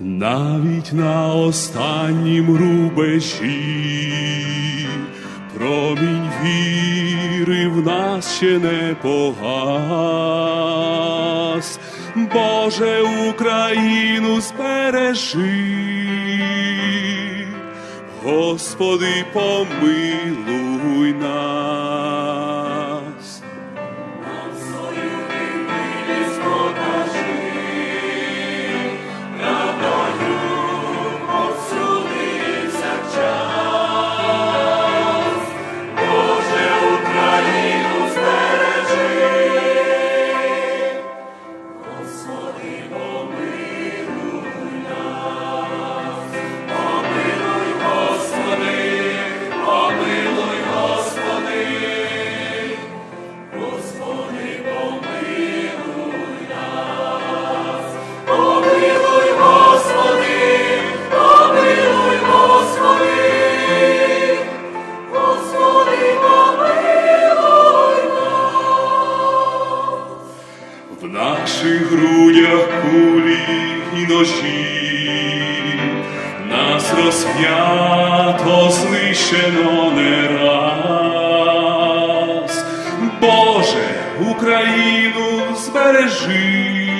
навіть на останнім рубежі, промінь віри в нас ще не погас. Боже, Україну збережи, Господи, помилуй нас розп'ято, знищено не раз. Боже, Україну збережи,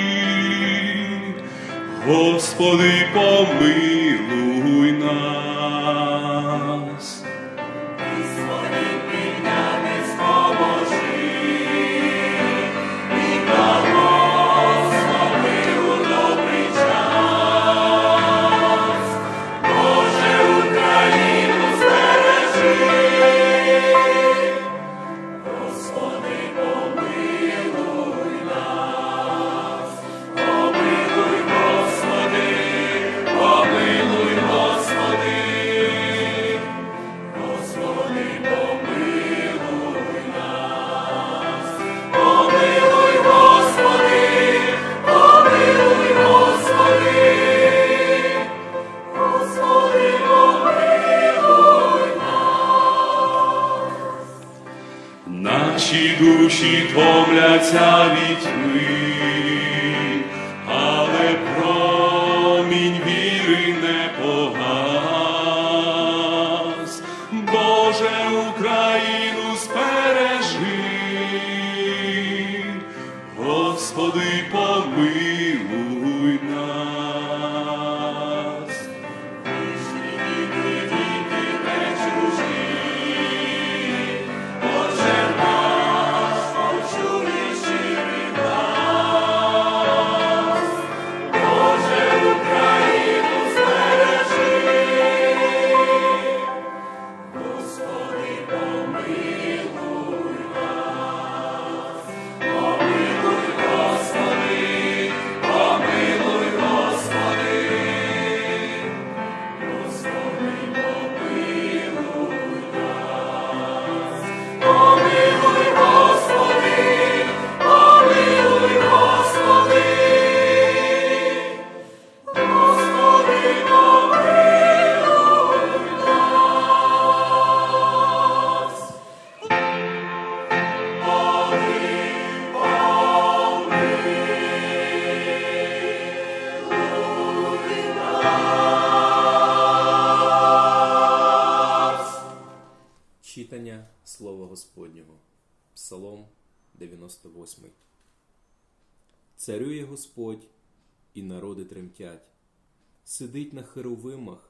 Господи, помилуй нас. Наші душі томляться від тьми, але промінь віри не погас. Боже, Україну спережи, Господи, помилуй Псалом 98. Царює Господь, і народи тремтять. Сидить на херовимах,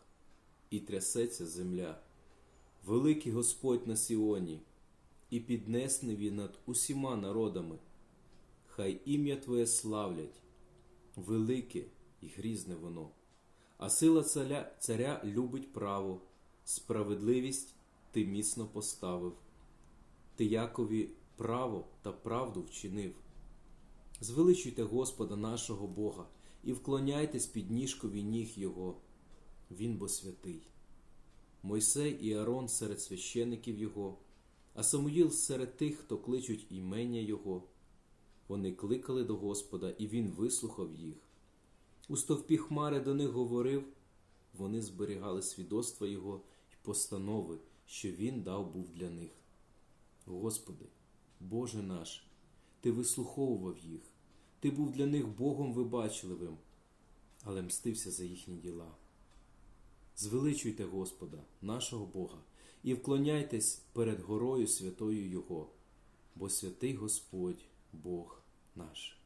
і трясеться земля. Великий Господь на Сіоні, і піднесний він над усіма народами. Хай ім'я Твоє славлять, велике і грізне воно. А сила царя, царя любить право, справедливість ти міцно поставив. Ти Якові право та правду вчинив. Звеличуйте Господа нашого Бога і вклоняйтесь під ніжкові ніг Його. Він бо святий. Мойсей і Аарон серед священиків Його, а Самуїл серед тих, хто кличуть імення Його. Вони кликали до Господа, і Він вислухав їх. У стовпі хмари до них говорив, вони зберігали свідоцтва Його і постанови, що Він дав був для них. Господи, Боже наш, Ти вислуховував їх, Ти був для них Богом вибачливим. але мстився за їхні діла. Звеличуйте Господа, нашого Бога, і вклоняйтесь перед горою святою Його, бо святий Господь Бог наш.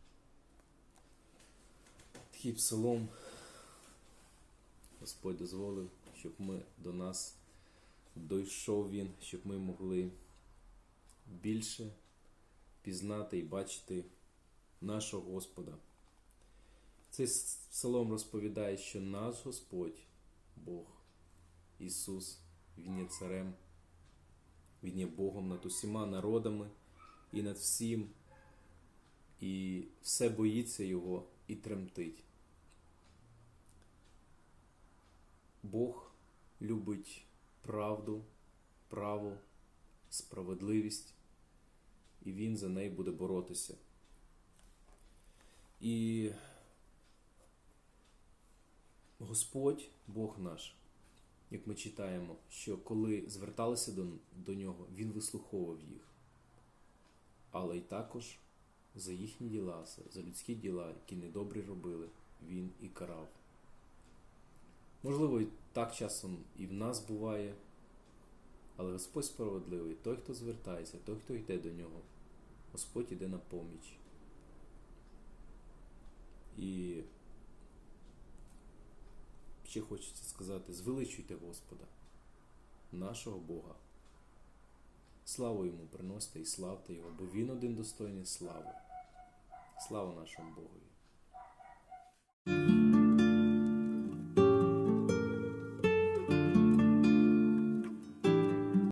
Такий псалом Господь дозволив, щоб ми до нас дійшов він, щоб ми могли більше пізнати і бачити нашого Господа. Цей псалом розповідає, що наш Господь, Бог, Ісус, Він є царем, Він є Богом над усіма народами і над всім, і все боїться Його і тремтить. Бог любить правду, право, справедливість, і Він за неї буде боротися. І Господь, Бог наш, як ми читаємо, що коли зверталися до, до нього, Він вислуховував їх. Але й також за їхні діла, за людські діла, які недобрі робили, Він і карав. Можливо, і так часом і в нас буває, але Господь справедливий, той, хто звертається, той, хто йде до нього, Господь іде на поміч. І ще хочеться сказати, звеличуйте Господа, нашого Бога. Славу йому приносьте і славте Його, бо Він один достойний слави. Слава нашому Богові!